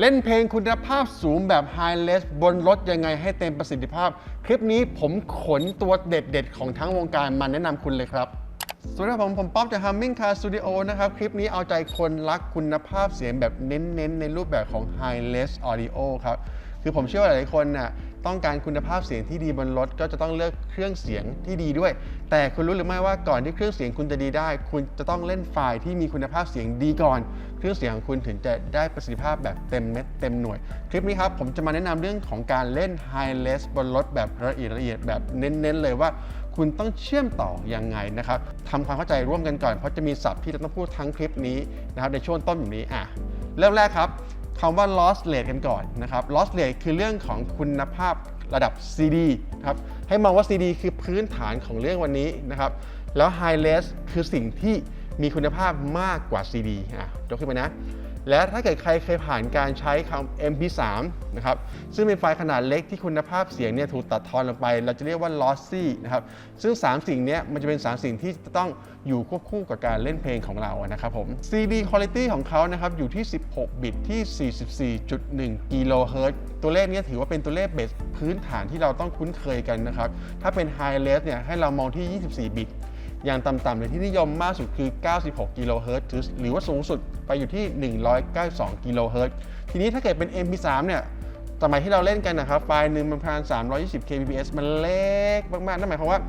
เล่นเพลงคุณภาพสูงแบบ High l e s บนรถยังไงให้เต็มประสิทธิภาพ คลิปนี้ผมขนตัวเด็ดๆ ของทั้งวงการมาแนะนำคุณเลยครับ สวัสดีครับผม ผมป๊อปจาก Humming Car Studio นะครับ คลิปนี้เอาใจคนรักคุณภาพเสียงแบบเน้นๆ ในรูปแบบของ High l e s Audio ครับ คือผมเชื่อว่าหลายคนน่ะ ต้องการคุณภาพเสียงที่ดีบนรถก็จะต้องเลือกเครื่องเสียงที่ดีด้วย แต่คุณรู้หรือไม่ว่าก่อนที่เครื่องเสียงคุณจะดีได้ คุณจะต้องเล่นไฟล์ที่มีคุณภาพเสียงดีก่อน เครื่องเสียงของคุณถึงจะได้ประสิทธิภาพแบบเต็มเม็ดเต็มหน่วย คลิปนี้ครับผมจะมาแนะนำเรื่องของการเล่น High Res บนรถแบบละเอียดละเอียดแบบเน้นๆเลยว่าคุณต้องเชื่อมต่อยังไงนะครับทำความเข้าใจร่วมกันก่อนเพราะจะมีศัพท์ที่เราต้องพูดทั้งคลิปนี้นะครับในช่วงต้นแบบนี้อะเริ่มแรกครับ คำว่า loss rate กันก่อนนะครับ loss rate คือเรื่องของคุณภาพระดับ CD ครับให้มองว่า CD คือพื้นฐานของเรื่องวันนี้นะครับ แล้ว high res คือสิ่งที่มีคุณภาพมากกว่า CD อะยกขึ้นมานะ และถ้าเกิดใครเคยผ่านการใช้คำ MP3 นะครับ ซึ่งเป็นไฟล์ขนาดเล็กที่คุณภาพเสียงเนี่ยถูกตัดทอนลงไป เราจะเรียกว่า lossy นะครับ ซึ่ง 3 สิ่งเนี้ยมันจะเป็น 3 สิ่งที่จะต้องอยู่ควบคู่กับการเล่นเพลงของเราอะนะครับผม CD quality ของเขานะครับอยู่ที่ 16 บิตที่ 44.1 กิโลเฮิรตซ์ตัวเลขเนี้ยถือว่าเป็นตัวเลขเบสพื้นฐานที่เราต้องคุ้นเคยกันนะครับ ถ้าเป็น high res เนี่ยให้เรามองที่ 24 บิต อย่างต่ำๆเลยที่นิยมมากสุดคือ 96 กิโลเฮิรตซ์หรือว่าสูงสุดไปอยู่ที่ 192 กิโลเฮิรตซ์ทีนี้ถ้าเกิดเป็น MP3 เนี่ยสมัยที่เราเล่นกันนะครับ ไฟล์หนึ่งมันประมาณ320 kbps มันเล็กมากๆ นั่นหมายความว่า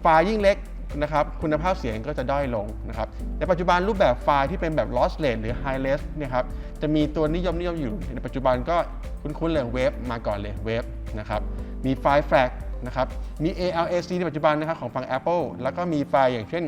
ไฟล์ยิ่งเล็กนะครับ คุณภาพเสียงก็จะด้อยลงนะครับ ในปัจจุบันรูปแบบไฟล์ที่เป็นแบบ lossless หรือ high res เนี่ยครับ จะมีตัวนิยมนิยมอยู่ ในปัจจุบันก็คุ้นๆเลยเวฟมาก่อนเลยเวฟนะครับ มีไฟล์ FLAC นะครับมี ALAC ในปัจจุบันนะครับของฝั่ง Apple แล้วก็มีไฟล์อย่างเช่น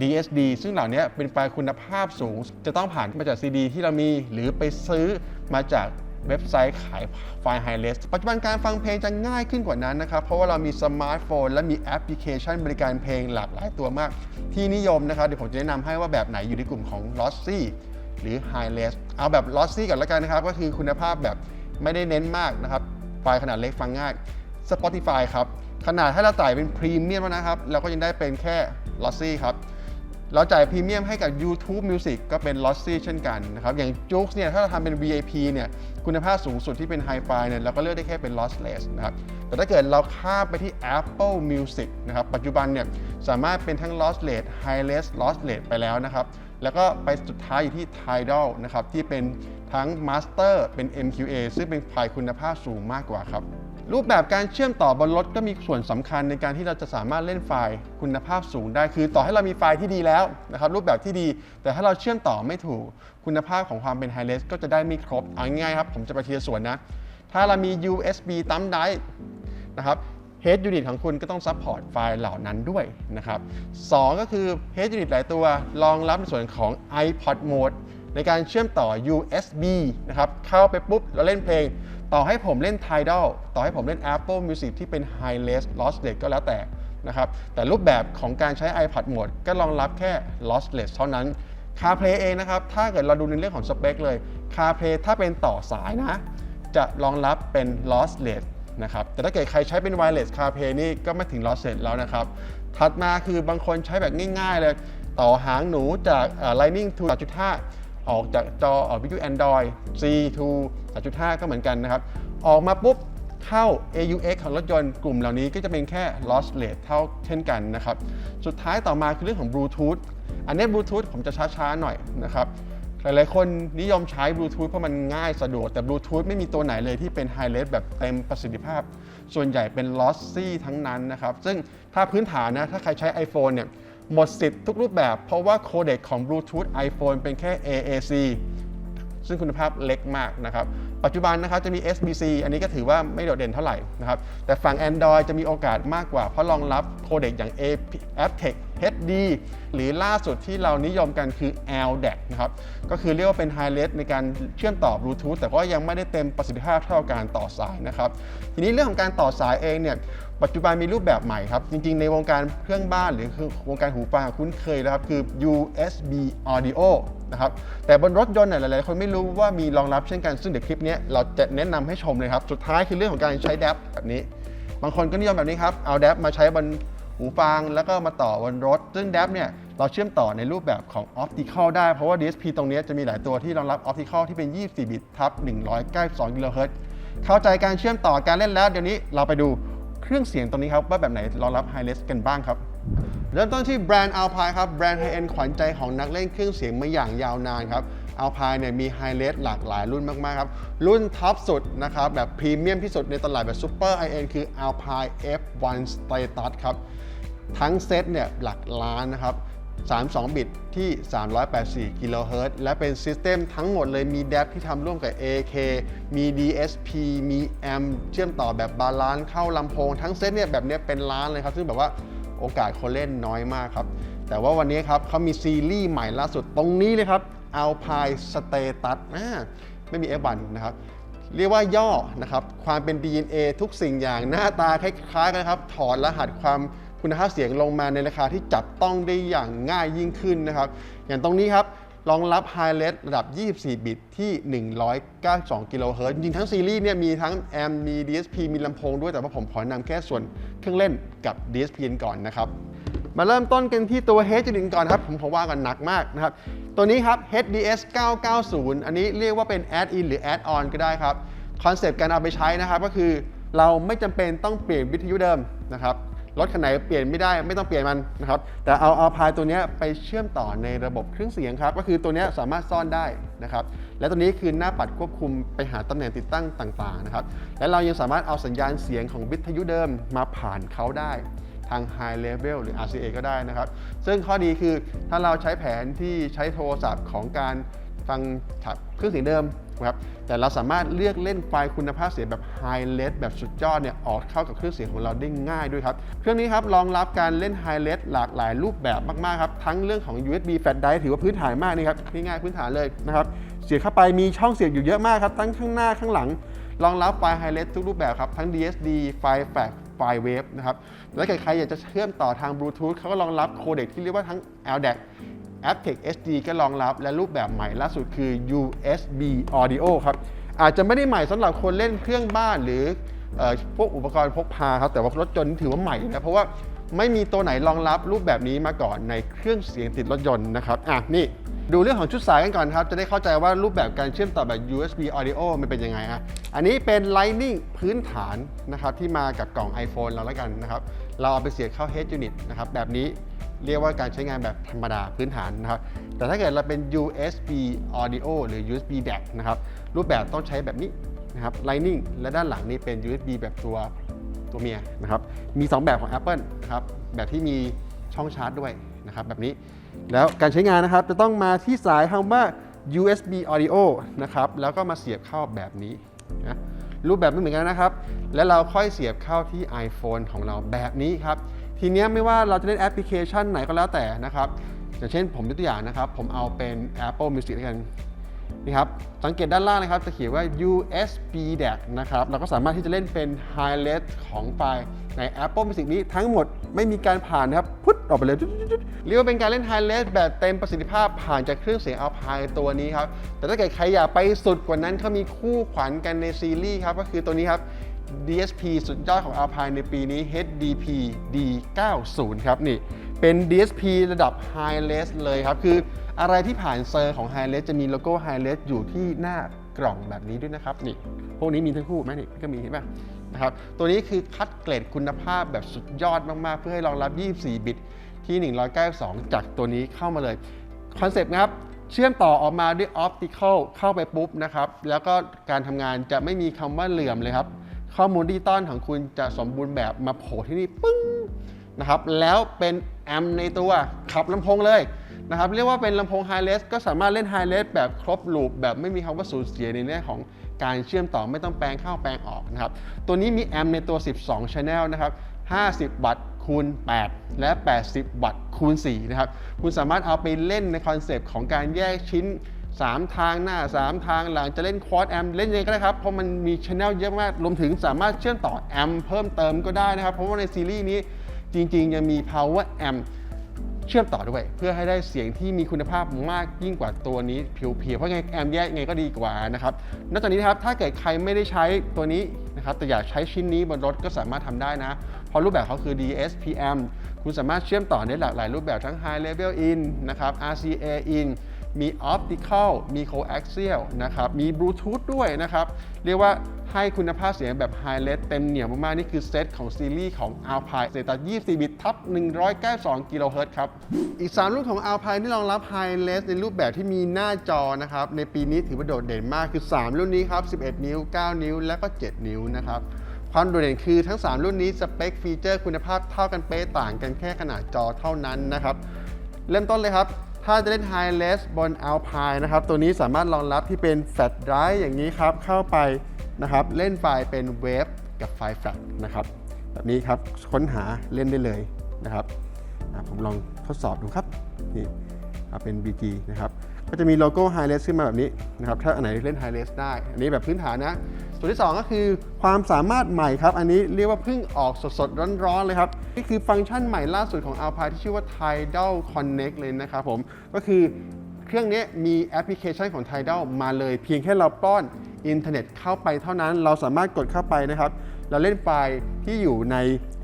DSD ซึ่งเหล่านี้เป็นไฟล์คุณภาพสูง จะต้องผ่านมาจาก CD ที่เรามี หรือไปซื้อมาจากเว็บไซต์ขายไฟล์ High Res ปัจจุบันการฟังเพลงจะง่ายขึ้นกว่านั้นนะครับ เพราะว่าเรามีสมาร์ทโฟน และมีแอปพลิเคชันบริการเพลงหลากหลายตัวมาก ที่นิยมนะครับ เดี๋ยวผมจะแนะนำให้ว่าแบบไหนอยู่ในกลุ่มของ Lossy หรือ High Res เอาแบบ Lossy ก่อนล้วกันนะครับ ก็คือคุณภาพแบบไม่ได้เน้นมากนะครับ ไฟล์ขนาดเล็กฟังง่าย Spotify ครับขนาดให้เราจ่ายเป็นพรีเมียมนะครับเราก็ยังได้เป็นแค่ Lossy ครับเราจ่ายพรีเมียมให้กับ YouTube Music ก็เป็น Lossy เช่นกันนะครับอย่าง j o o x เนี่ยถ้าเราทำเป็น VIP เนี่ยคุณภาพสูงสุดที่เป็น Hi-Fi เนี่ยเราก็เลือกได้แค่เป็น Lossless นะครับแต่ถ้าเกิดเราข้ามไปที่ Apple Music นะครับปัจจุบันเนี่ยสามารถเป็นทั้ง Lossless High-Res Lossless ไปแล้วนะครับแล้วก็ไปสุดท้ายอยู่ที่ Tidal นะครับที่เป็นทั้ง Master เป็น MQA ซึ่งเป็นไฟล์คุณภาพสูงมากกว่าครับ รูปแบบการเชื่อมต่อบนรถก็มีส่วนสำคัญในการที่เราจะสามารถเล่นไฟล์คุณภาพสูงได้ คือต่อให้เรามีไฟล์ที่ดีแล้วนะครับรูปแบบที่ดี แต่ถ้าเราเชื่อมต่อไม่ถูก คุณภาพของความเป็นไฮเลสก็จะได้ไม่ครบเอาง่ายครับ ผมจะไปทีละส่วนนะ ถ้าเรามี USB ตั้มได้นะครับ Head Unit ของคุณก็ต้องซัพพอร์ตไฟล์เหล่านั้นด้วยนะครับสองก็คือ Head Unit หลายตัวรองรับในส่วนของ iPod Mode ในการเชื่อมต่อ USB นะครับเข้าไปปุ๊บแล้วเล่นเพลง ต่อให้ผมเล่น Tidal ต่อให้ผมเล่น Apple Music ที่เป็น High Res Lossless ก็แล้วแต่นะครับแต่รูปแบบของการใช้ iPod Mode ก็รองรับแค่ Lossless เท่านั้น CarPlay เองนะครับ ถ้าเกิดเราดูในเรื่องของสเปคเลย CarPlay ถ้าเป็นต่อสายนะ จะรองรับเป็น lossless นะครับแต่ถ้าเกิดใครใช้เป็น wireless CarPlay นี่ก็ไม่ถึง lossless แล้วนะครับ ถัดมาคือบางคนใช้แบบง่ายๆเลย ต่อหางหนูจาก Lightning to 3.5 ออกจากจอเอ่อวิทยุ Android C to 3.5 ก็เหมือนกันนะครับ ออกมาปุ๊บเข้า AUX ของรถยนต์กลุ่มเหล่านี้ก็จะเป็นแค่ lossless เท่าเช่นกันนะครับ สุดท้ายต่อมาคือเรื่องของ Bluetooth อันนี้ Bluetooth ผมจะช้า ๆ หน่อยนะครับหลาย ๆ คนนิยมใช้บลูทูธเพราะมันง่ายสะดวก แต่บลูทูธไม่มีตัวไหนเลยที่เป็นไฮเลสแบบเต็มประสิทธิภาพ ส่วนใหญ่เป็นลอสซี่ทั้งนั้นนะครับ ซึ่งถ้าพื้นฐานนะ ถ้าใครใช้ iPhone เนี่ย หมดสิทธิ์ทุกรูปแบบ เพราะว่าโคเด็กของบลูทูธ iPhone เป็นแค่ AAC ซึ่งคุณภาพเล็กมากนะครับ ปัจจุบันนะครับจะมี SBC อันนี้ก็ถือว่าไม่โดดเด่นเท่าไหร่นะครับ แต่ฝั่ง Android จะมีโอกาสมากกว่าเพราะรองรับโคเด็กอย่าง aptec HD หรือล่าสุดที่เรานิยมกันคือ LDAC นะครับ ก็คือเรียกว่าเป็น High Res ในการเชื่อมต่อบลูทูธแต่ก็ยังไม่ได้เต็มประสิทธิภาพเท่าการต่อสายนะครับ ทีนี้เรื่องของการต่อสายเองเนี่ยปัจจุบันมีรูปแบบใหม่ครับ จริงๆ ในวงการเครื่องบ้านหรือวงการหูฟังคุ้นเคยแล้วครับ คือ USB Audio นะครับ แต่บนรถยนต์เนี่ยหลายๆ คนไม่รู้ว่ามีรองรับเช่นกัน ซึ่งเดี๋ยวคลิปนี้เราจะแนะนำให้ชมเลยครับ สุดท้ายคือเรื่องของการใช้แดปแบบนี้ บางคนก็นิยมแบบนี้ครับ เอาแดปมาใช้บน หูฟัง แล้วก็มาต่อบนรถ ซึ่งแดปเนี่ยเราเชื่อมต่อในรูปแบบของ Optical ได้ เพราะว่า DSP ตรงนี้จะมีหลายตัวที่รองรับ Optical ที่เป็น 24 บิตทับ192 GHz เฮิรตซ์เข้าใจการเชื่อมต่อการเล่นแล้วเดี๋ยวนี้เราไปดูเครื่องเสียงตรงนี้ครับ ว่าแบบไหนรองรับ High Res กันบ้างครับเริ่มต้นที่แบรนด์ Alpine ครับแบรนด์ไฮเอ็นขวัญใจของนักเล่นเครื่องเสียงมาอย่างยาวนานครับ Alpine เนี่ยมีไฮเลสหลากหลายรุ่นมากๆครับ รุ่นท็อปสุดนะครับ แบบพรีเมียมที่สุดในตลาดแบบซูเปอร์ไฮเอ็นคือ Alpine F1 Status ครับ ทั้งเซตเนี่ยหลักล้านนะครับ 32 บิตที่ 384 กิโลเฮิรตซ์และเป็นซิสเต็มทั้งหมดเลยมี DAP ที่ทำร่วมกับ AK มี DSP มี AM เชื่อมต่อแบบบาลานซ์เข้าลำโพง ทั้งเซตเนี่ยแบบเนี้ยเป็นล้านเลยครับ ซึ่งแบบว่าโอกาสคนเล่นน้อยมากครับ แต่ว่าวันนี้ครับเขามีซีรีส์ใหม่ล่าสุดตรงนี้เลยครับ Alpine Status ไม่มี F1 นะครับเรียกว่าย่อนะครับ ความเป็น DNA ทุกสิ่งอย่างหน้าตาคล้ายๆกันครับ ถอดรหัสความ คุณภาพเสียงลงมาในราคาที่จับต้องได้อย่างง่ายยิ่งขึ้นนะครับ อย่างตรงนี้ครับรองรับ High Res ระดับ 24 บิตที่ 192 กิโลเฮิรตซ์จริงทั้งซีรีส์เนี่ยมีทั้งแอมมี DSP มีลำโพงด้วยแต่ว่าผมขอนำแค่ส่วนเครื่องเล่นกับ DSP กันก่อนนะครับ มาเริ่มต้นกันที่ตัว H จุดก่อนครับ ผมผมว่ากันหนักมากนะครับ ตัวนี้ครับ HDS 990 อันนี้เรียกว่าเป็น Add-in หรือ Add-on ก็ได้ครับ คอนเซปต์การเอาไปใช้นะครับก็คือเราไม่จำเป็นต้องเปลี่ยนวิทยุเดิมนะครับ รถคันไหนเปลี่ยนไม่ได้ไม่ต้องเปลี่ยนมันนะครับ แต่เอาเอาพายตัวนี้ไปเชื่อมต่อในระบบเครื่องเสียงครับ ก็คือตัวนี้สามารถซ่อนได้นะครับ และตัวนี้คือหน้าปัดควบคุมไปหาตำแหน่งติดตั้งต่างๆนะครับ และเรายังสามารถเอาสัญญาณเสียงของวิทยุเดิมมาผ่านเขาได้ทาง High Level หรือ RCA ก็ได้นะครับ ซึ่งข้อดีคือถ้าเราใช้แผนที่ใช้โทรศัพท์ของการฟังเครื่องเสียงเดิม ครับแต่เราสามารถเลือกเล่นไฟล์คุณภาพเสียงแบบ High Res แบบสุดยอดเนี่ยออกเข้ากับเครื่องเสียงของเราได้ง่ายด้วยครับ เครื่องนี้ครับรองรับการเล่น High Res หลากหลายรูปแบบมากๆครับ ทั้งเรื่องของ USB Flash Drive ถือว่าพื้นฐานมากนี่ครับง่ายๆพื้นฐานเลยนะครับเสียบเข้าไปมีช่องเสียบอยู่เยอะมากครับทั้งข้างหน้าข้างหลังรองรับไฟล์ High Res ทุกรูปแบบครับ ทั้ง DSD ไฟล์ FAT ไฟล์เวฟนะครับ แล้วเกิดใครอยากจะเชื่อมต่อทางบลูทูธเขาก็รองรับโคเด็กที่เรียกว่าทั้ง LDAC aptX HD ก็รองรับและรูปแบบใหม่ล่าสุดคือ USB Audio ครับ อาจจะไม่ได้ใหม่สำหรับคนเล่นเครื่องบ้านหรืออพวกอุปกรณ์พกพาครับ แต่ว่ารถยนต์ถือว่าใหม่นะ เพราะว่าไม่มีตัวไหนรองรับรูปแบบนี้มาก่อนในเครื่องเสียงติดรถยนต์นะครับ อะ นี่ดูเรื่องของชุดสายกันก่อนครับ จะได้เข้าใจว่ารูปแบบการเชื่อมต่อแบบ USB Audio มันเป็นยังไงอะอันนี้เป็น Lightning พื้นฐานนะครับที่มากับกล่อง iPhone เราแล้วกันนะครับ เราเอาไปเสียบเข้า Head Unit นะครับแบบนี้ เรียกว่าการใช้งานแบบธรรมดาพื้นฐานนะครับ แต่ถ้าเกิดเราเป็น USB Audio หรือ USB DAC นะครับ รูปแบบต้องใช้แบบนี้นะครับ Lightning และด้านหลังนี่เป็น USB แบบตัวตัวเมียนะครับ มี 2 แบบของ Apple นะครับ แบบที่มีช่องชาร์จด้วยนะครับแบบนี้ แล้วการใช้งานนะครับ จะต้องมาที่สายคำว่า USB Audio นะครับ แล้วก็มาเสียบเข้าแบบนี้นะรูปแบบไม่เหมือนกันนะครับ แล้วเราค่อยเสียบเข้าที่ iPhone ของเราแบบนี้ครับ ทีนี้ไม่ว่าเราจะเล่นแอปพลิเคชันไหนก็แล้วแต่นะครับอย่างเช่นผมยกตัวอย่างนะครับ ผมเอาเป็น Apple Music แล้วกันนี่ครับสังเกตด้านล่างนะครับจะเขียนว่า USB DAC นะครับเราก็สามารถที่จะเล่นเป็น High Res ของไฟล์ใน Apple Music นี้ทั้งหมดไม่มีการผ่านนะครับพุทออกไปเลยเรียกว่าเป็นการเล่น High Res แบบเต็มประสิทธิภาพผ่านจากเครื่องเสียง Alpine ตัวนี้ครับแต่ถ้าเกิดใครอยากไปสุดกว่านั้นเขามีคู่ขวัญกันในซีรีส์ครับก็คือตัวนี้ครับ DSP สุดยอดของ Alpine ในปีนี้ HDP D90 ครับนี่เป็น DSP ระดับ High Res เลยครับ คืออะไรที่ผ่านเซอร์ของ High Res จะมีโลโก้ High Res อยู่ที่หน้ากล่องแบบนี้ด้วยนะครับนี่พวกนี้มีทั้งคู่ไหมนี่ก็มีเห็นป่ะนะครับตัวนี้คือคัดเกรดคุณภาพแบบสุดยอดมาก ๆ เพื่อให้รองรับ 24 บิตที่ 192 จากตัวนี้เข้ามาเลย คอนเซปต์ครับเชื่อมต่อออกมาด้วย Optical เข้าไปปุ๊บนะครับ แล้วก็การทำงานจะไม่มีคำว่าเหลื่อมเลยครับ ข้อมูลดิจิตอลของคุณจะสมบูรณ์แบบมาโผล่ที่นี่ปึ้งนะครับแล้วเป็นแอมป์ในตัวขับลำโพงเลยนะครับเรียกว่าเป็นลำโพงไฮเลสก็สามารถเล่นไฮเลสแบบครบลูปแบบไม่มีคำว่าสูญเสียในแง่องของการเชื่อมต่อไม่ต้องแปลงเข้าแปลงออกนะครับตัวนี้มีแอมป์ในตัว 12 Channel นะครับ50 วัตต์คูณ 8 และ 80 วัตต์คูณ 4 นะครับ คุณสามารถเอาไปเล่นในคอนเซปต์ของการแยกชิ้น 3ทางหน้า3ทางหลังจะเล่นควอดแอมเล่นยังไงก็ได้ครับ เพราะมันมีช anel เยอะมากรวมถึงสามารถเชื่อมต่อแอมเพิ่มเติมก็ได้นะครับ เพราะว่าในซีรีส์นี้จริงๆ ยังมี power amp เชื่อมต่อด้วย เพื่อให้ได้เสียงที่มีคุณภาพมากยิ่งกว่าตัวนี้เพียวๆเพราะไงแอมแยกไงก็ดีกว่านะครับนอกจากนี้นะครับถ้าเกิดใครไม่ได้ใช้ตัวนี้นะครับแต่อยากใช้ชิ้นนี้บนรถก็สามารถทำได้นะ เพราะรูปแบบเขาคือ DSPM คุณสามารถเชื่อมต่อได้หลากหลายรูปแบบทั้ง High Level In นะครับ RCA In มี Optical มี Coaxial นะครับมี Bluetooth ด้วยนะครับ เรียกว่าให้คุณภาพเสียงแบบ High Res เต็มเหนียวมาก ๆ นี่คือเซตของซีรีส์ของ Alpine Zeta 24 บิตทับ192กิโลเฮิรตซ์ครับ อีก 3 รุ่นของ Alpine ที่รองรับ High Res ในรูปแบบที่มีหน้าจอนะครับ ในปีนี้ถือว่าโดดเด่นมากคือ 3 รุ่นนี้ครับ 11 นิ้ว 9 นิ้ว และก็ 7 นิ้วนะครับความโดดเด่นคือทั้ง 3 รุ่นนี้สเปคฟีเจอร์คุณภาพเท่ากันเป๊ะต่างกันแค่ขนาดจอเท่านั้นนะครับ เริ่มต้นเลยครับ ถ้าจะเล่น High Res บน Alpine นะครับ ตัวนี้สามารถรองรับที่เป็น Flash Drive อย่างนี้ครับ เข้าไปนะครับ เล่นไฟล์เป็นเวฟกับไฟล์ Flash นะครับ แบบนี้ครับ ค้นหาเล่นได้เลยนะครับ ผมลองทดสอบดูครับ นี่เอาเป็น BG นะครับ ก็จะมีโลโก้ High Res ขึ้นมาแบบนี้นะครับ ถ้าอันไหนเล่น High Res ได้ อันนี้แบบพื้นฐานนะส่วนที่ 2 ก็คือความสามารถใหม่ครับ อันนี้เรียกว่าเพิ่งออกสดๆ ร้อนๆ เลยครับ นี่คือฟังก์ชันใหม่ล่าสุดของ Alpine ที่ชื่อว่า Tidal Connect เลยนะครับผม ก็คือเครื่องนี้มีแอปพลิเคชันของ Tidal มาเลย เพียงแค่เราป้อนอินเทอร์เน็ตเข้าไปเท่านั้น เราสามารถกดเข้าไปนะครับ เราเล่นไฟล์ที่อยู่ใน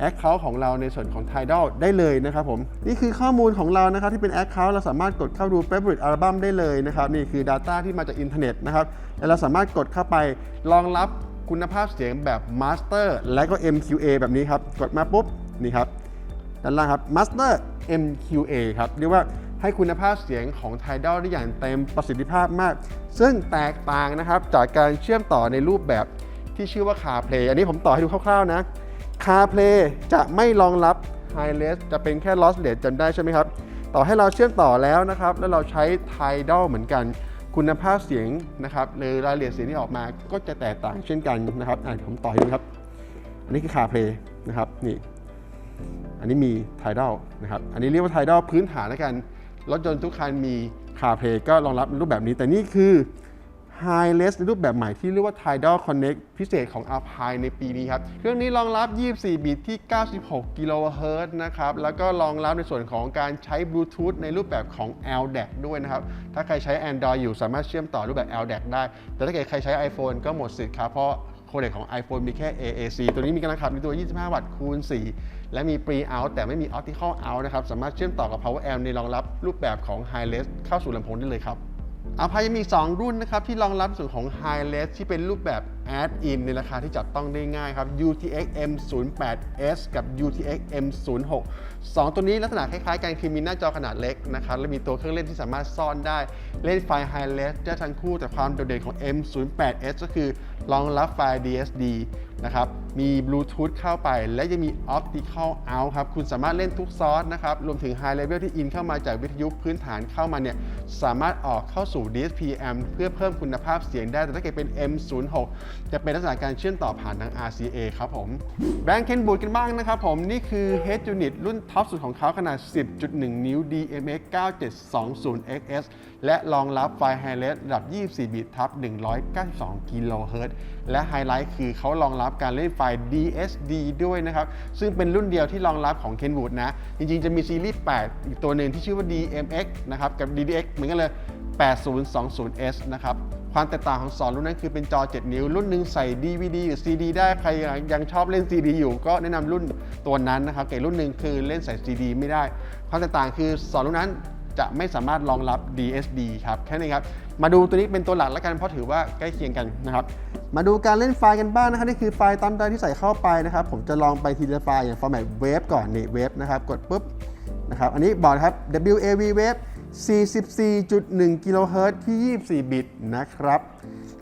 Account ของเราในส่วนของ Tidal ได้เลยนะครับผม นี่คือข้อมูลของเรานะครับที่เป็น Account เราสามารถกดเข้าดู Favorite Album ได้เลยนะครับ นี่คือ Data ที่มาจากอินเทอร์เน็ตนะครับแล้วเราสามารถกดเข้าไปรองรับคุณภาพเสียงแบบ Master และก็ MQA แบบนี้ครับ กดมาปุ๊บนี่ครับด้านล่างครับ Master MQA ครับเรียกว่าให้คุณภาพเสียงของ Tidal ได้อย่างเต็มประสิทธิภาพมาก ซึ่งแตกต่างนะครับจากการเชื่อมต่อในรูปแบบ ที่ชื่อว่า CarPlay อันนี้ผมต่อให้ดูคร่าวๆนะ CarPlay จะไม่รองรับ High Res จะเป็นแค่ Lossless จำได้ใช่ไหมครับ ต่อให้เราเชื่อมต่อแล้วนะครับ แล้วเราใช้ Tidal เหมือนกัน คุณภาพเสียงนะครับหรือรายละเอียดเสียงที่ออกมาก็จะแตกต่างเช่นกันนะครับอะเดี๋ยวผมต่อให้ดูครับ อันนี้คือ CarPlay นะครับนี่อันนี้มี Tidal นะครับอันนี้เรียกว่า Tidal พื้นฐานแล้วกันรถยนต์ทุกคันมี CarPlay ก็รองรับรูปแบบนี้ แต่นี่คือ High Res ในรูปแบบใหม่ที่เรียกว่า Tidal Connect พิเศษของ Alpine ในปีนี้ครับ เครื่องนี้รองรับ 24 บิตที่ 96 กิโลเฮิรตซ์นะครับ แล้วก็รองรับในส่วนของการใช้บลูทูธในรูปแบบของ LDAC ด้วยนะครับ ถ้าใครใช้ Android อยู่สามารถเชื่อมต่อรูปแบบ LDAC ได้ แต่ถ้าเกิดใครใช้ iPhone ก็หมดสิทธิ์ครับเพราะโคเด็กของ iPhone มีแค่ AAC ตัวนี้มีกำลังขับในตัว 25 วัตต์คูณ 4 และมี Pre Out แต่ไม่มี Optical Out นะครับ สามารถเชื่อมต่อกับ Power Amp ในรองรับรูปแบบของ High Res เข้าสู่ลำโพงได้เลยครับ อาพายยังมี2รุ่นนะครับที่รองรับส่วนของ High l e s ที่เป็นรูปแบบ Add-in ในราคาที่จับต้องได้ง่ายครับ UTX M08S กับ UTX M06 2 ตัวนี้ลักษณะคล้ายๆกันคือมีหน้าจอขนาดเล็กนะครับและมีตัวเครื่องเล่นที่สามารถซ่อนได้เล่นไฟล์ High Res ได้ทั้งคู่แต่ความโดดเด่นของ M08S ก็คือรองรับไฟล์ DSD นะครับ มีบลูทูธเข้าไป และยังมี Optical Out ครับ คุณสามารถเล่นทุกซอสนะครับ รวมถึง High Level ที่อินเข้ามาจากวิทยุพื้นฐานเข้ามาเนี่ย สามารถออกเข้าสู่ DSPM เพื่อเพิ่มคุณภาพเสียงได้ แต่ถ้าเกิดเป็น M06 จะเป็นลักษณะการเชื่อมต่อผ่านทาง RCA ครับผมแบรนด์เคนบูดกันบ้างนะครับผม นี่คือ Head Unit รุ่นท็อปสุดของเขาขนาด 10.1 นิ้ว DMX 9720XS และรองรับไฟล์ High Res ระดับ 24 บิตทับ 192 กิโลเฮิรตซ์และไฮไลท์คือเขารองรับการเล่นไฟล์ DSD ด้วยนะครับ ซึ่งเป็นรุ่นเดียวที่รองรับของ Kenwood นะ จริงๆ จะมีซีรีส์ 8 อีกตัวหนึ่งที่ชื่อว่า DMX นะครับ กับ DDX เหมือนกันเลย 8020S นะครับ ความแตกต่างของ 2 รุ่นนั้นคือเป็นจอ 7 นิ้ว รุ่นหนึ่งใส่ DVD หรือ CD ได้ใครยังชอบเล่น CD อยู่ก็แนะนำรุ่นตัวนั้นนะครับเก่รุ่นหนึ่งคือเล่นใส่ CD ไม่ได้ ความแตกต่างคือ 2 รุ่นนั้นจะไม่สามารถรองรับ DSD ครับแค่นี้ครับมาดูตัวนี้เป็นตัวหลักแล้วกันเพราะถือว่าใกล้เคียงกันนะครับมาดูการเล่นไฟล์กันบ้างนะครับนี่คือไฟล์ตามใดที่ใส่เข้าไปนะครับผมจะลองไปทีละไฟล์อย่าง format wave ก่อนนี่ wave นะครับกดปุ๊บนะครับอันนี้บอกครับ WAV wave 44.1 กิโลเฮิรตซ์ที่ 24 บิตนะครับ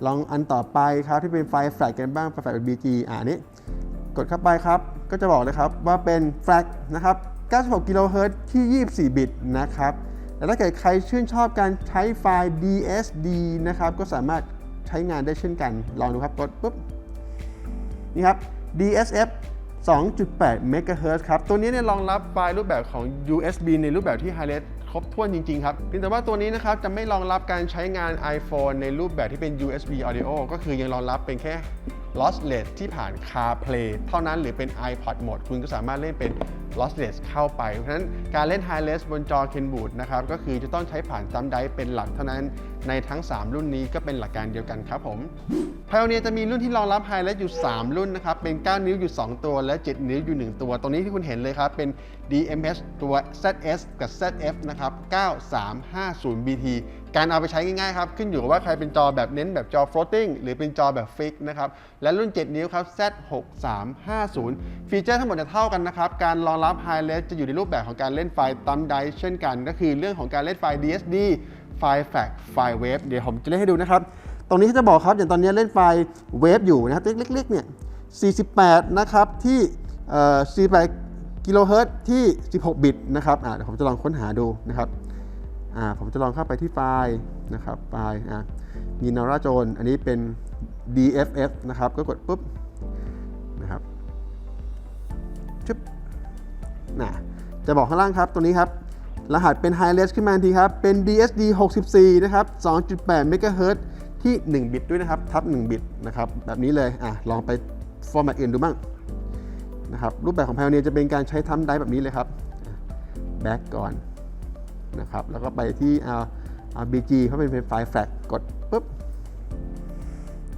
ลองอันต่อไปครับที่เป็นไฟล์แฟลกกันบ้างไฟล์แฟลกเป็น BG อ่านนี้ กดเข้าไปครับ ก็จะบอกเลยครับว่าเป็นแฟลกนะครับ 96 กิโลเฮิรตซ์ที่ 24 บิตนะครับแต่ถ้าเกิดใครชื่นชอบการใช้ไฟล์ DSD นะครับ ก็สามารถใช้งานได้เช่นกัน ลองดูครับ กดปุ๊บ นี่ครับ DSF 2.8 MHz ครับ ตัวนี้เนี่ยรองรับไฟล์รูปแบบของ USB ในรูปแบบที่ High Res ครบถ้วนจริง ๆ ครับเพียงแต่ว่าตัวนี้นะครับจะไม่รองรับการใช้งาน iPhone ในรูปแบบที่เป็น USB Audio ก็คือยังรองรับเป็นแค่ lossless ที่ผ่าน CarPlay เท่านั้นหรือเป็น iPod Mode คุณก็สามารถเล่นเป็น lossless เข้าไป เพราะฉะนั้นการเล่น High-res บนจอ Kenwood นะครับก็คือจะต้องใช้ผ่านซัมไดเป็นหลักเท่านั้น ในทั้ง 3 รุ่นนี้ก็เป็นหลักการเดียวกันครับผม Pioneer จะมีรุ่นที่รองรับ High-res อยู่ 3 รุ่นนะครับ เป็น 9 นิ้วอยู่ 2 ตัว และ 7 นิ้วอยู่ 1 ตัว ตรงนี้ที่คุณเห็นเลยครับ เป็น DMH ตัว ZS กับ ZF นะครับ 9350 BT การเอาไปใช้ง่ายๆครับ ขึ้นอยู่กับว่าใครเป็นจอแบบเน้นแบบจอ floating หรือเป็นจอแบบฟิกนะครับ และรุ่น 7 นิ้วครับ Z6350 ฟีเจอร์ทั้งหมดจะเท่ากันนะครับ การรองรับ High Res จะอยู่ในรูปแบบของการเล่นไฟล์ตัมไดเช่นกัน ก็คือเรื่องของการเล่นไฟล์ DSD ไฟล์ FAT ไฟล์ Wave เดี๋ยวผมจะเล่นให้ดูนะครับ ตรงนี้เขาจะบอกครับอย่างตอนนี้เล่นไฟล์ Wave อยู่นะครับเล็กๆเนี่ย 48 นะครับที่ 48 กิโลเฮิรตซ์ที่ 16 บิตนะครับเดี๋ยวผมจะลองค้นหาดูนะครับผมจะลองเข้าไปที่ไฟล์นะครับไฟล์มีนาราโจนอันนี้เป็น DFF นะครับ ก็กดปุ๊บนะครับชึบนะจะบอกข้างล่างครับ ตรงนี้ครับ รหัสเป็น High Res ขึ้นมาทันทีครับ เป็น DSD 64 นะครับ 2.8 MHz ที่ 1 บิตด้วยนะครับ ทับ 1 บิตนะครับ แบบนี้เลย อะ ลองไปฟอร์แมตอื่นดูบ้างนะครับ รูปแบบของ Pioneer จะเป็นการใช้ทำได้แบบนี้เลยครับ แบ็กก่อนนะครับ แล้วก็ไปที่ RBG เพราะเป็นไฟล์แฟลกกดปุ๊บ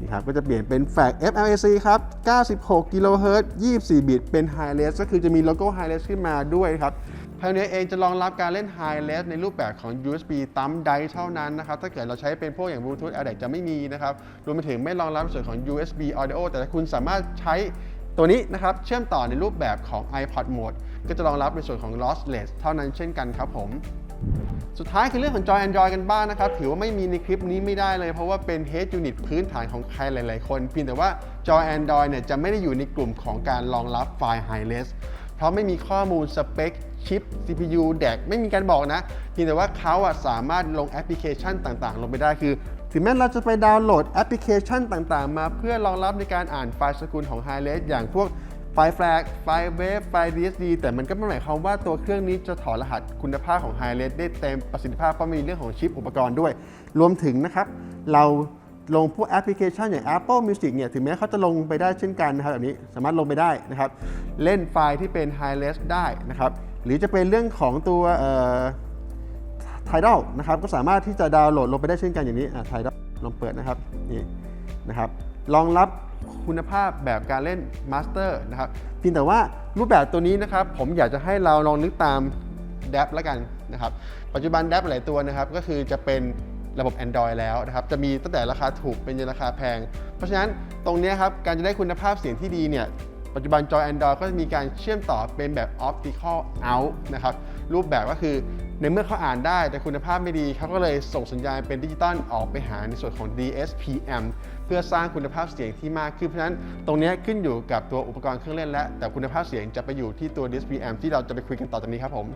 นี่ครับ ก็จะเปลี่ยนเป็นแฟลก FLAC ครับ 96กิโลเฮิรตซ์24 บิต เป็น High Res ก็คือจะมีโลโก้ High Res ขึ้นมาด้วยครับ Pioneer เองจะรองรับการเล่น High Res ในรูปแบบของ USB Thumb Drive เท่านั้นนะครับ ถ้าเกิดเราใช้เป็นพวกอย่าง Bluetooth ADAC จะไม่มีนะครับ รวมไปถึงไม่รองรับในส่วนของ USB Audio แต่ถ้าคุณสามารถใช้ตัวนี้นะครับเชื่อมต่อในรูปแบบของ iPod Mode ก็จะรองรับในส่วนของ Lossless เท่านั้นเช่นกันครับผม สุดท้ายคือเรื่องของจอ Android กันบ้างนะครับ ถือว่าไม่มีในคลิปนี้ไม่ได้เลย เพราะว่าเป็น Head Unit พื้นฐานของใครหลาย ๆ คน เพียงแต่ว่าจอ Android เนี่ยจะไม่ได้อยู่ในกลุ่มของการรองรับไฟล์ High Res เพราะไม่มีข้อมูลสเปค ชิป CPU DAC ไม่มีการบอกนะเพียงแต่ว่าเขาอะสามารถลงแอปพลิเคชันต่างๆ ลงไปได้คือ ถึงแม้เราจะไปดาวน์โหลดแอปพลิเคชันต่างๆ มาเพื่อรองรับในการอ่านไฟล์สกุลของ High Res อย่างพวกไฟล์แฟลกไฟล์เวฟไฟล์ DSD แต่มันก็ไม่หมายความว่าตัวเครื่องนี้จะถอดรหัสคุณภาพของ High Res ได้เต็มประสิทธิภาพเพราะมีเรื่องของชิปอุปกรณ์ด้วย รวมถึงนะครับเราลงพวกแอปพลิเคชันอย่าง Apple Music เนี่ยถึงแม้เขาจะลงไปได้เช่นกันนะครับแบบนี้สามารถลงไปได้นะครับ เล่นไฟล์ที่เป็น High Res ได้นะครับ หรือจะเป็นเรื่องของตัวเอ่อ Tidal นะครับก็สามารถที่จะดาวน์โหลดลงไปได้เช่นกันอย่างนี้อะ Tidal ลองเปิดนะครับนี่นะครับรองรับคุณภาพแบบการเล่น Master นะครับเพียงแต่ว่ารูปแบบตัวนี้นะครับ ผมอยากจะให้เราลองนึกตาม d a p แล้วกันนะครับ ปัจจุบัน d a p หลายตัวนะครับ ก็คือจะเป็นระบบ Android แล้วนะครับ จะมีตั้งแต่ราคาถูกเป็นยันราคาแพง เพราะฉะนั้นตรงนี้ครับ การจะได้คุณภาพเสียงที่ดีเนี่ย ปัจจุบันจอ Android ก็จะมีการเชื่อมต่อเป็นแบบ Optical Out นะครับรูปแบบก็คือในเมื่อเขาอ่านได้แต่คุณภาพไม่ดีเขาก็เลยส่งสัญญาณเป็นดิจิตอลออกไปหาในส่วนของ DSPM เพื่อสร้างคุณภาพเสียงที่มากขึ้นเพราะฉะนั้นตรงนี้ขึ้นอยู่กับตัวอุปกรณ์เครื่องเล่นและ แต่คุณภาพเสียงจะไปอยู่ที่ตัว DSPM ที่เราจะไปคุยกันต่อจากนี้ครับผม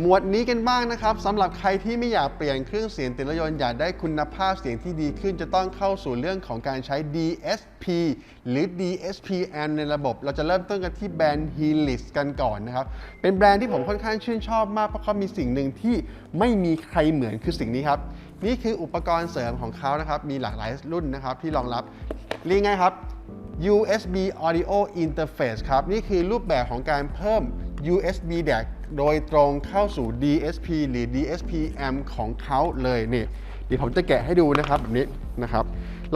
หมวดนี้กันบ้างนะครับสำหรับใครที่ไม่อยากเปลี่ยนเครื่องเสียงติดรถยนต์อยากได้คุณภาพเสียงที่ดีขึ้น จะต้องเข้าสู่เรื่องของการใช้ DSP หรือ DSPM ในระบบ เราจะเริ่มต้นกันที่แบรนด์ Helix กันก่อนนะครับ เป็นแบรนด์ที่ผมค่อนข้างชื่นชอบมากเพราะเขามีสิ่งหนึ่งที่ไม่มีใครเหมือนคือสิ่งนี้ครับ นี่คืออุปกรณ์เสริมของเขานะครับมีหลากหลายรุ่นนะครับที่รองรับเรียกง่ายครับ USB Audio Interface ครับนี่คือรูปแบบของการเพิ่ม USB DAC โดยตรงเข้าสู่ DSP หรือ DSPM ของเขาเลยนี่เดี๋ยวผมจะแกะให้ดูนะครับแบบนี้นะครับ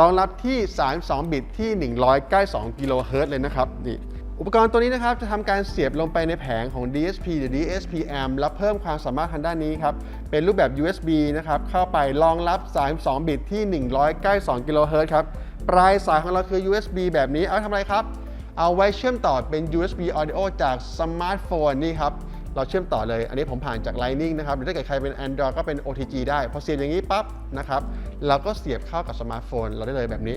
รองรับที่ 32 บิตที่ 192กิโลเฮิรตซ์เลยนะครับนี่อุปกรณ์ตัวนี้นะครับจะทำการเสียบลงไปในแผงของ DSP หรือ DSPM แล้วเพิ่มความสามารถทางด้านนี้ครับ เป็นรูปแบบ USB นะครับ เข้าไปรองรับ 32 บิตที่ 192กิโลเฮิรตซ์ครับ ปลายสายของเราคือ USB แบบนี้ เอาทำอะไรครับ เอาไว้เชื่อมต่อเป็น USB Audio จากสมาร์ทโฟนนี่ครับ เราเชื่อมต่อเลย อันนี้ผมผ่านจาก Lightning นะครับหรือถ้าเกิดใครเป็น Android ก็เป็น OTG ได้พอเสียบอย่างนี้ปั๊บนะครับเราก็เสียบเข้ากับสมาร์ทโฟนเราได้เลยแบบนี้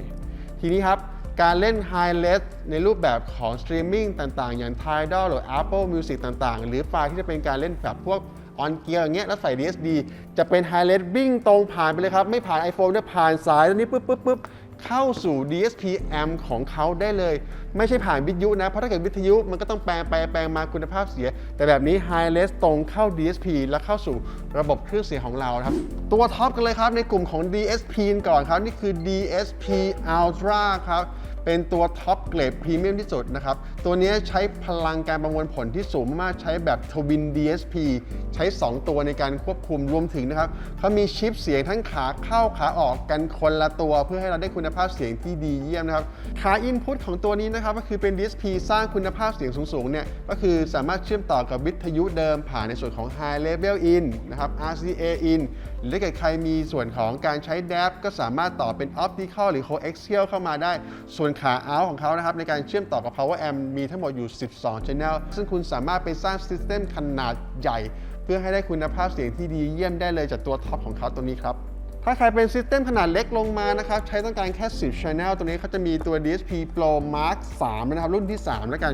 ทีนี้ครับการเล่น High Res ในรูปแบบของสตรีมมิ่งต่างๆ อย่าง Tidal หรือ Apple Music ต่างๆ หรือไฟล์ที่จะเป็นการเล่นแบบพวก on gear อย่างเงี้ยแล้วใส่ DSD จะเป็น High Res วิ่งตรงผ่านไปเลยครับ ไม่ผ่าน iPhone ด้วยผ่านสายแล้วนี้ปุ๊บปุ๊บปุ๊บ เข้าสู่ DSPM ของเขาได้เลย ไม่ใช่ผ่านวิทยุนะ เพราะถ้าเกิดวิทยุมันก็ต้องแปลงไปแปลงมาคุณภาพเสีย แต่แบบนี้ High Res ตรงเข้า DSP แล้วเข้าสู่ระบบเครื่องเสียงของเราครับ ตัวท็อปกันเลยครับในกลุ่มของ DSP ก่อนครับ นี่คือ DSP Ultra ครับ เป็นตัวท็อปเกรดพรีเมียมที่สุดนะครับ ตัวนี้ใช้พลังการประมวลผลที่สูงมากใช้แบบ Twin DSP ใช้ 2 ตัวในการควบคุมรวมถึงนะครับเขามีชิปเสียงทั้งขาเข้าขาออกกันคนละตัว เพื่อให้เราได้คุณภาพเสียงที่ดีเยี่ยมนะครับขาอินพุตของตัวนี้นะครับก็คือเป็น DSP สร้างคุณภาพเสียงสูงๆเนี่ยก็คือสามารถเชื่อมต่อกับวิทยุเดิมผ่านในส่วนของ High Level In นะครับ RCA In หรือถ้าเกิดใครมีส่วนของการใช้ DAP ก็สามารถต่อเป็น Optical หรือ Coaxial เข้ามาได้ ส่วนขา out ของเขานะครับในการเชื่อมต่อกับ Power Amp มีทั้งหมดอยู่ 12 Channel ซึ่งคุณสามารถไปสร้าง System ขนาดใหญ่ เพื่อให้ได้คุณภาพเสียงที่ดีเยี่ยมได้เลยจากตัวท็อปของเขาตัวนี้ครับถ้าใครเป็นซิสเต็มขนาดเล็กลงมานะครับ ใช้ต้องการแค่ 10 Channel ตัวนี้เขาจะมีตัว DSP Pro Mark 3 นะครับ รุ่นที่ 3 แล้วกัน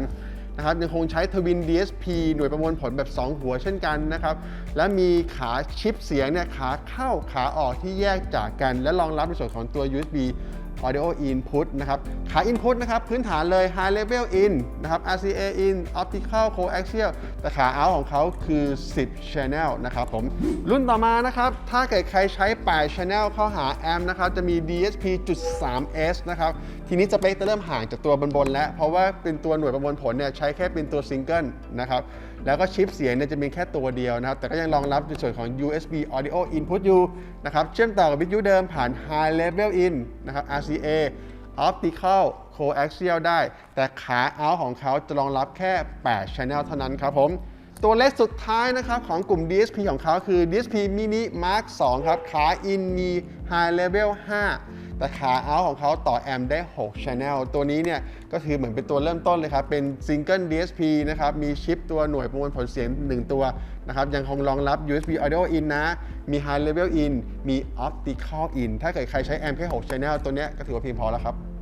นะครับยังคงใช้ทวิน DSP หน่วยประมวลผลแบบ 2 หัวเช่นกันนะครับและมีขาชิปเสียงเนี่ยขาเข้าขาออกที่แยกจากกัน และรองรับในส่วนของตัว USB Audio Input นะครับขา Input นะครับพื้นฐานเลย High Level In นะครับ RCA In Optical Coaxial แต่ขา Out ของเขาคือ 10 Channel นะครับผมรุ่นต่อมานะครับ ถ้าเกิดใครใช้ 8 Channel เข้าหาแอมนะครับ จะมี DSP.3S นะครับ ทีนี้สเปคจะเริ่มห่างจากตัวบนๆแล้ว เพราะว่าเป็นตัวหน่วยประมวลผลเนี่ยใช้แค่เป็นตัวซิงเกิลนะครับ แล้วก็ชิปเสียงเนี่ยจะมีแค่ตัวเดียวนะครับ แต่ก็ยังรองรับในส่วนของ USB Audio Input อยู่นะครับ เชื่อมต่อกับวิทยุเดิมผ่าน High Level In นะครับ RCA Optical Coaxial ได้ แต่ขา out ของเขาจะรองรับแค่ 8 Channel เท่านั้นครับผม ตัวเลขสุดท้ายนะครับของกลุ่ม DSP ของเขาคือ DSP Mini Mark 2 ครับ ขา in มี High Level 5 แต่ขา out ของเขาต่อแอมได้ 6 Channel ตัวนี้เนี่ยก็คือเหมือนเป็นตัวเริ่มต้นเลยครับ เป็น Single DSP นะครับ มีชิปตัวหน่วยประมวลผลเสียง 1 ตัวนะครับ ยังคงรองรับ USB Audio In นะ มี High Level In มี Optical In ถ้าเกิดใครใช้แอมแค่ 6 Channel ตัวนี้ก็ถือว่าเพียงพอแล้วครับ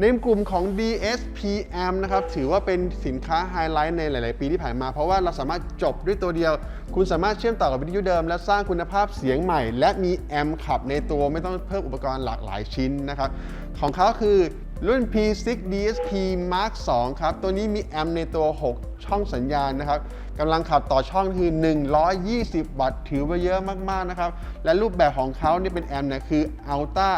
ในกลุ่มของ DSPM นะครับถือว่าเป็นสินค้าไฮไลท์ในหลาย ๆ ปีที่ผ่านมา เพราะว่าเราสามารถจบด้วยตัวเดียว คุณสามารถเชื่อมต่อกับวิทยุเดิม และสร้างคุณภาพเสียงใหม่ และมีแอมขับในตัวไม่ต้องเพิ่มอุปกรณ์หลากหลายชิ้นนะครับของเขาคือรุ่น P6 DSP Mark 2 ครับ ตัวนี้มีแอมในตัว 6 ช่องสัญญาณนะครับกำลังขับต่อช่องคือ 120 วัตต์ถือว่าเยอะมาก ๆ นะครับ และรูปแบบของเขาเนี่ยเป็นแอมเนี่ยคือ Ultra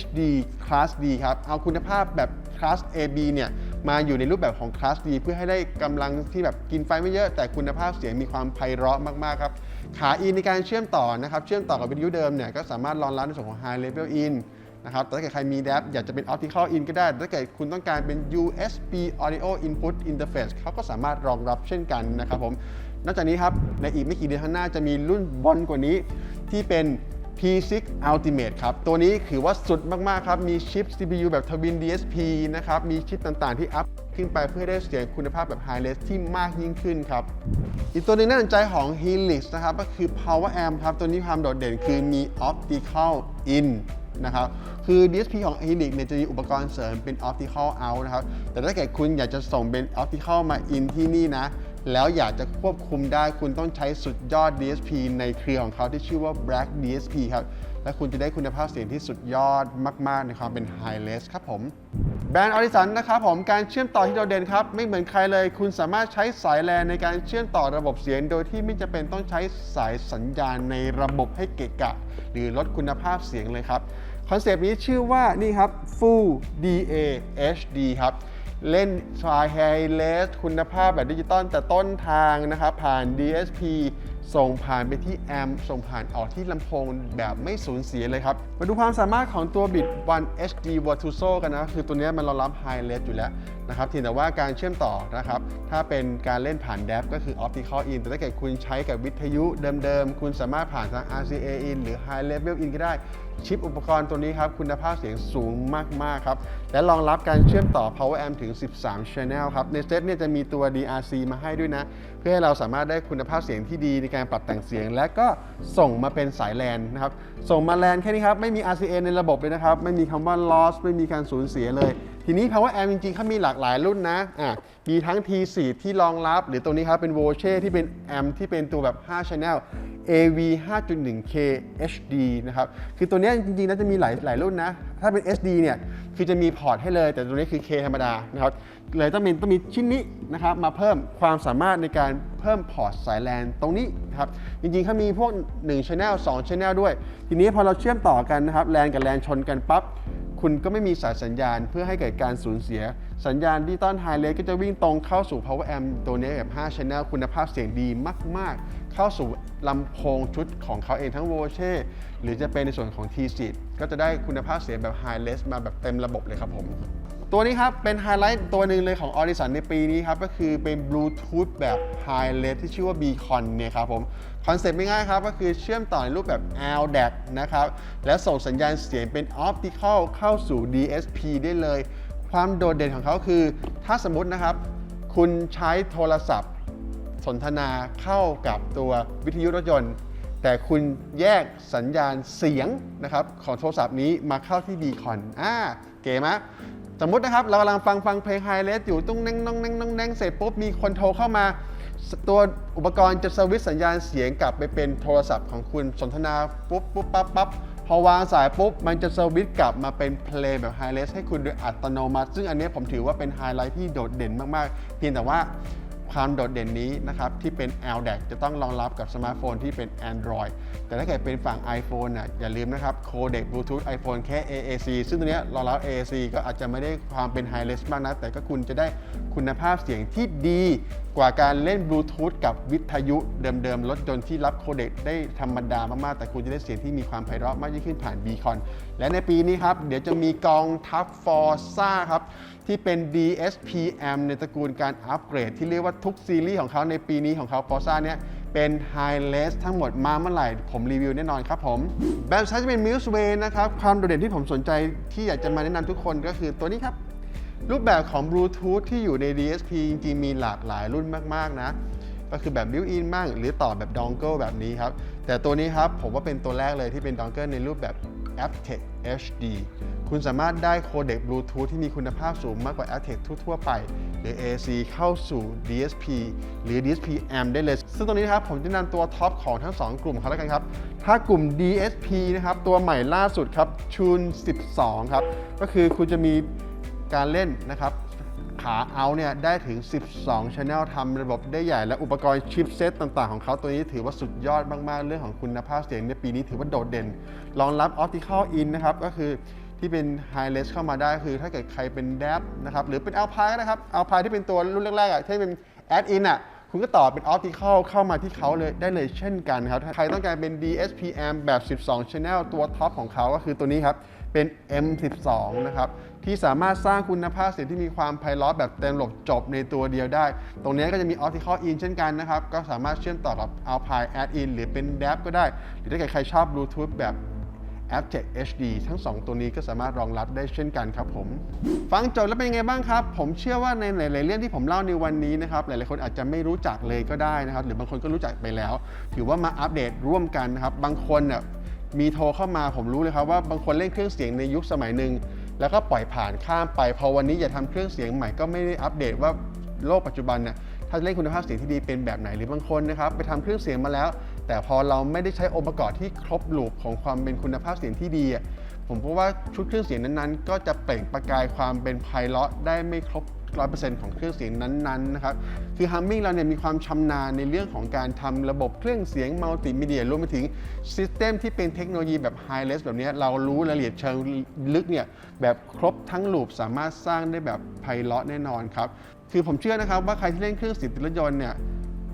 HD Class D ครับ เอาคุณภาพแบบ Class AB เนี่ยมาอยู่ในรูปแบบของ Class D เพื่อให้ได้กำลังที่แบบกินไฟไม่เยอะ แต่คุณภาพเสียงมีความไพเราะมากๆครับ ขา In ในการเชื่อมต่อนะครับ เชื่อมต่อกับวิทยุเดิมเนี่ยก็สามารถรองรับในส่วนของ High Level In นะครับแต่ถ้าเกิดใครมี DAP อยากจะเป็น Optical In ก็ได้ ถ้าเกิดคุณต้องการเป็น USB Audio Input Interface เขาก็สามารถรองรับเช่นกันนะครับผม นอกจากนี้ครับในอีกไม่กี่เดือนข้างหน้าจะมีรุ่นบนกว่านี้ที่เป็น P6 Ultimate ครับ ตัวนี้ถือว่าสุดมาก ๆ ครับ มีชิป CPU แบบ Twin DSP นะครับ มีชิปต่างๆ ที่อัพขึ้นไปเพื่อได้เสียงคุณภาพแบบ High Res ที่มากยิ่งขึ้นครับ อีกตัวนึงน่าสนใจของ Helix นะครับ ก็คือ Power Amp ครับ ตัวนี้ความโดดเด่นคือมี Optical In นะครับ คือ DSP ของ Helix เนี่ยจะมีอุปกรณ์เสริมเป็น Optical Out นะครับ แต่ถ้าเกิดคุณอยากจะส่งเป็น Optical มา In ที่นี่นะ แล้วอยากจะควบคุมได้คุณต้องใช้สุดยอด DSP ในเครือของเขาที่ชื่อว่า Black DSP ครับ และคุณจะได้คุณภาพเสียงที่สุดยอดมาก ๆ ในความเป็น High Res ครับผม แบรนด์ออริสันนะครับผมการเชื่อมต่อที่โดดเด่นครับ ไม่เหมือนใครเลย คุณสามารถใช้สายแลนในการเชื่อมต่อระบบเสียง โดยที่ไม่จำเป็นต้องใช้สายสัญญาณในระบบให้เกะกะ หรือลดคุณภาพเสียงเลยครับคอนเซปต์นี้ชื่อว่านี่ครับ Full DA HD ครับ เล่นสายไฮเลสคุณภาพแบบดิจิตอลแต่ต้นทางนะครับผ่าน DSP ส่งผ่านไปที่แอมส่งผ่านออกที่ลำโพงแบบไม่สูญเสียเลยครับ มาดูความสามารถของตัวบิด One HD Virtuoso กันนะ คือตัวนี้มันรองรับ High Res อยู่แล้วนะครับเพียงแต่ว่าการเชื่อมต่อนะครับ ถ้าเป็นการเล่นผ่าน DAP ก็คือ Optical In แต่ถ้าเกิดคุณใช้กับวิทยุเดิมๆ คุณสามารถผ่านทาง RCA In หรือ High Level In ก็ได้ ชิปอุปกรณ์ตัวนี้ครับ คุณภาพเสียงสูงมากๆครับ และรองรับการเชื่อมต่อ Power Amp ถึง 13 Channel ครับ ในเซตเนี่ยจะมีตัว DRC มาให้ด้วยนะ พื่อให้เราสามารถได้คุณภาพเสียงที่ดีในการปรับแต่งเสียง และก็ส่งมาเป็นสายแลนนะครับส่งมาแลนแค่นี้ครับไม่มี RCA ในระบบเลยนะครับไม่มีคำว่า loss ไม่มีการสูญเสียเลย ทีนี้ Power Amp จริงๆเขามีหลากหลายรุ่นนะอะมีทั้ง T4 ที่รองรับ หรือตัวนี้ครับเป็น v o c e ที่เป็นแอมที่เป็นตัวแบบ 5 Channel AV 5.1K HD นะครับ คือตัวนี้จริงๆแล้วจะมีหลายหลายรุ่นนะ ถ้าเป็น SD เนี่ย คือจะมีพอร์ตให้เลย แต่ตัวนี้คือ K ธรรมดานะครับ เลยต้องมีต้องมีชิ้นนี้นะครับ มาเพิ่มความสามารถในการเพิ่มพอร์ตสายแลนตรงนี้นะครับ จริงๆเขามีพวก 1 Channel 2 Channel ด้วย ทีนี้พอเราเชื่อมต่อกันนะครับ แลนกับแลนชนกันปั๊บ คุณก็ไม่มีสายสัญญาณเพื่อให้เกิดการสูญเสีย สัญญาณดิจิตอลไฮเลสก็จะวิ่งตรงเข้าสู่ power amp ตัวนี้แบบ5 channel คุณภาพเสียงดีมาก ๆ เข้าสู่ลำโพงชุดของเขาเองทั้ง v o c e หรือจะเป็นในส่วนของ t s e e ก็จะได้คุณภาพเสียงแบบ high res มาแบบเต็มระบบเลยครับผมตัวนี้ครับ เป็นไฮไลท์ตัวหนึ่งเลยของ Audison ในปีนี้ครับ ก็คือเป็นบลูทูธแบบ High Res ที่ชื่อว่า Beacon เนี่ยครับผม คอนเซ็ปต์ไม่ง่ายครับก็คือเชื่อมต่อในรูปแบบ LDAC นะครับและส่งสัญญาณเสียงเป็น Optical เข้าสู่ DSP ได้เลย ความโดดเด่นของเขาคือ ถ้าสมมตินะครับ คุณใช้โทรศัพท์ สนทนาเข้ากับตัววิทยุรถยนต์ แต่คุณแยกสัญญาณเสียงนะครับของโทรศัพท์นี้มาเข้าที่บีคอนอ่าเก๋ไหมสมมตินะครับเรากำลังฟังฟังเพลงไฮเลสอยู่ตุ้งแน่งน้องแน่งน้องแน่งเสร็จปุ๊บมีคนโทรเข้ามา ตัวอุปกรณ์จะสวิตช์สัญญาณเสียงกลับไปเป็นโทรศัพท์ของคุณสนทนาปุ๊บปุ๊บปั๊บปั๊บพอวางสายปุ๊บ มันจะสวิตช์กลับมาเป็นเพลงแบบไฮเลสให้คุณโดยอัตโนมัติ ซึ่งอันนี้ผมถือว่าเป็นไฮไลท์ที่โดดเด่นมากๆเพียงแต่ว่า ความโดดเด่นนี้นะครับที่เป็น LDAC จะต้องรองรับกับสมาร์ทโฟนที่เป็น Android แต่ถ้าเกิดเป็นฝั่ง iPhone น่ะอย่าลืมนะครับโคเด็กบลูทูธ iPhone แค่ AAC ซึ่งตัวเนี้ยรองรับ AAC ก็อาจจะไม่ได้ความเป็น High Res มากนะ แต่ก็คุณจะได้คุณภาพเสียงที่ดีกว่าการเล่นบลูทูธกับวิทยุเดิมๆรถยนต์ที่รับโคเด็กได้ธรรมดามากๆ แต่คุณจะได้เสียงที่มีความไพเราะมากยิ่งขึ้นผ่าน Beacon และในปีนี้ครับเดี๋ยวจะมีกองทัพ Forza ครับ ที่เป็น DSPM ในตระกูลการอัปเกรด ที่เรียกว่าทุกซีรีส์ของเขาในปีนี้ของเขา Forza เนี่ยเป็น High Res ทั้งหมดมาเมื่อไหร่ผมรีวิวแน่นอนครับผม แบบใช้จะเป็น Muse Way นะครับ ความโดดเด่นที่ผมสนใจที่อยากจะมาแนะนำทุกคนก็คือตัวนี้ครับ รูปแบบของ Bluetooth ที่อยู่ใน DSP จริงๆ มีหลากหลายรุ่นมาก ๆ นะ ก็คือแบบ built-in บ้างหรือต่อแบบ dongle แบบนี้ครับ แต่ตัวนี้ครับผมว่าเป็นตัวแรกเลยที่เป็น dongle ในรูปแบบ a p t e c HD คุณสามารถได้โคเด็กบลูทูธที่มีคุณภาพสูงมากกว่า aptech ทั่วๆไป หรือ AC เข้าสู่ DSP หรือ DSP AM ได้เลย ซึ่งตรงนี้นะครับผมจะนำตัวท็อปของทั้ง 2 กลุ่มเขาแล้วกันครับ ถ้ากลุ่ม DSP นะครับตัวใหม่ล่าสุดครับ Tune 12 ครับ ก็คือคุณจะมีการเล่นนะครับขาเอาเนี่ยได้ถึง 12 Channel ทำระบบได้ใหญ่ และอุปกรณ์ชิปเซตต่างๆ ของเขาตัวนี้ถือว่าสุดยอดมากๆ เรื่องของคุณภาพเสียงในปีนี้ถือว่าโดดเด่น รองรับ Optical In นะครับก็คือ ที่เป็น High Res เข้ามาได้คือถ้าเกิดใครเป็น DAP นะครับหรือเป็น Alpine ก็นะครับ Alpine ที่เป็นตัวรุ่นแรกๆอะที่เป็น Add In อะคุณก็ต่อเป็น Optical เข้ามาที่เขาเลยได้เลยเช่นกันครับ ใครต้องการเป็น DSPM แบบ 12 Channel ตัวท็อปของเขาก็คือตัวนี้ครับ เป็น M12 นะครับ ที่สามารถสร้างคุณภาพเสียงที่มีความไพเราะแบบเต็มระบจบในตัวเดียวได้ ตรงนี้ก็จะมี Optical In เช่นกันนะครับ ก็สามารถเชื่อมต่อกับ Alpine Add-in หรือเป็น DAP ก็ได้ หรือถ้าเกิดใครชอบ Bluetooth แบบ a p t e c HD ทั้ง 2 ตัวนี้ก็สามารถรองรับได้เช่นกันครับผม ฟังจบแล้วเป็นยังไงบ้างครับ ผมเชื่อว่าในหลาย ๆ เรื่องที่ผมเล่าในวันนี้นะครับ หลาย ๆ คนอาจจะไม่รู้จักเลยก็ได้นะครับ หรือบางคนก็รู้จักไปแล้ว ถือว่ามาอัปเดตร่วมกันนะครับ บางคนเนี่ยมีโทรเข้ามาผมรู้เลยครับว่าบางคนเล่นเครื่องเสียงในยุคสมัยหนึ่งแล้วก็ปล่อยผ่านข้ามไป พอวันนี้อย่าทำเครื่องเสียงใหม่ก็ไม่ได้อัปเดตว่าโลกปัจจุบันเนี่ยถ้าเล่นคุณภาพเสียงที่ดีเป็นแบบไหนหรือบางคนนะครับไปทำเครื่องเสียงมาแล้ว แต่พอเราไม่ได้ใช้องค์ประกอบที่ครบลูปของความเป็นคุณภาพเสียงที่ดี ผมพบว่าชุดเครื่องเสียงนั้นๆ ก็จะเปล่งประกายความเป็นไพเราะได้ไม่ครบ100%ของเครื่องเสียงนั้นๆนะครับ คือ Humming เราเนี่ยมีความชำนาญในเรื่องของการทำระบบเครื่องเสียงมัลติมีเดียรวมไปถึงซิสเต็มที่เป็นเทคโนโลยีแบบ High Res แบบนี้เรารู้รายละเอียดเชิงลึกเนี่ยแบบครบทั้งลูปสามารถสร้างได้แบบไพเราะแน่นอนครับ คือผมเชื่อนะครับว่าใครที่เล่นเครื่องเสียงติดรถยนต์เนี่ย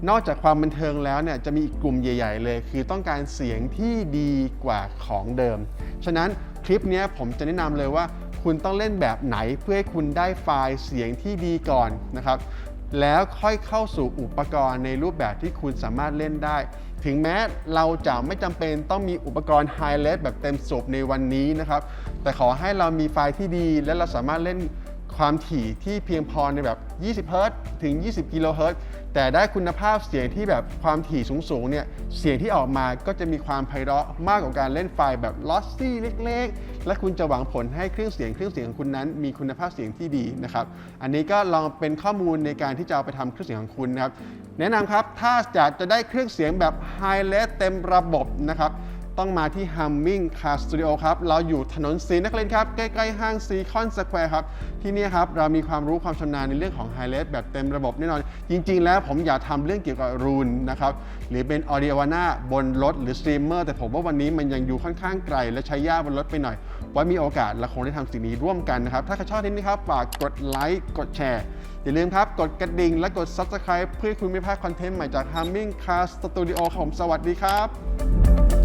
นอกจากความบันเทิงแล้วเนี่ยจะมีอีกกลุ่มใหญ่ ๆ เลย คือต้องการเสียงที่ดีกว่าของเดิม ฉะนั้นคลิปนี้ผมจะแนะนำเลยว่า คุณต้องเล่นแบบไหนเพื่อให้คุณได้ไฟล์เสียงที่ดีก่อนนะครับ แล้วค่อยเข้าสู่อุปกรณ์ในรูปแบบที่คุณสามารถเล่นได้ ถึงแม้เราจะไม่จำเป็นต้องมีอุปกรณ์ High Res แบบเต็มสูบในวันนี้นะครับ แต่ขอให้เรามีไฟล์ที่ดีและเราสามารถเล่น ความถี่ที่เพียงพอในแบบ 20เฮิรตถึง 20 กิโลเฮิรตแต่ได้คุณภาพเสียงที่แบบความถี่สูงๆเนี่ยเสียงที่ออกมาก็จะมีความไพเราะมากกว่าการเล่นไฟล์แบบลอสซี่เล็กๆ และคุณจะหวังผลให้เครื่องเสียงเครื่องเสียงของคุณนั้น มีคุณภาพเสียงที่ดีนะครับอันนี้ก็ลองเป็นข้อมูลในการที่จะเอาไปทำเครื่องเสียงของคุณนะครับแนะนำครับถ้าอยากจะได้เครื่องเสียงแบบไฮเลสเต็มระบบนะครับ ต้องมาที่ Humming Car Studio ครับ เราอยู่ถนนศรีนครินครับ ใกล้ๆห้างซีคอนสแควร์ครับ ที่นี่ครับ เรามีความรู้ความชำนาญในเรื่องของ High Res แบบเต็มระบบแน่นอน จริง ๆ แล้วผมอยากทำเรื่องเกี่ยวกับรูนนะครับ หรือเป็น Audio v a n a บนรถหรือสตรีมเมอร์แต่ผมว่าวันนี้มันยังอยู่ค่อนข้างไกล และใช้ยากบนรถไปหน่อยไว้มีโอกาสเราคงได้ทำสิ่งนี้ร่วมกันนะครับ ถ้าใครชอบที่นี่ครับฝากกดไลค์กดแชร์อย่าลืมครับ กดกระดิ่งและกด Subscribe เพื่อคุณไม่พลาดคอนเทนต์ใหม่จาก Humming Car Studio ครับผมสวัสดีครับ